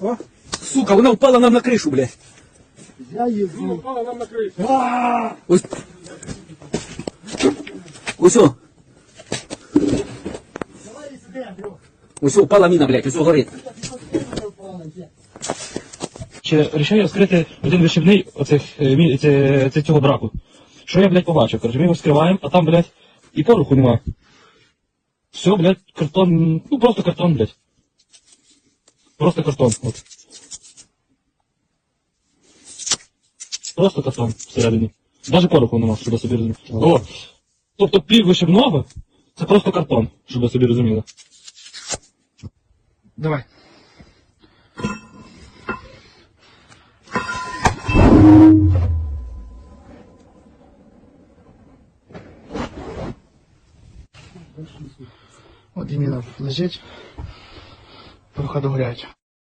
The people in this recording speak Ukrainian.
О, сука, вона впала нам на кришу, блядь. Я її Ну, упала нам на кришу. Ось. Ось. о. Ось о, впала міна, блядь, ось о, горить. Чи рішаю розкрити один вишибний оцих, е, мі- це, це цього браку. Що я, блядь, побачив? Короче, ми його вскриваємо, а там, блядь, і пороху нема. Все, блядь, картон, ну просто картон, блядь. Просто картон. От. Просто картон всередині. Даже пороху нема, щоб ви собі розуміли. О, тобто пів вишибного це просто картон, щоб ви собі розуміли. Давай. От іменно лежить. Походу горять.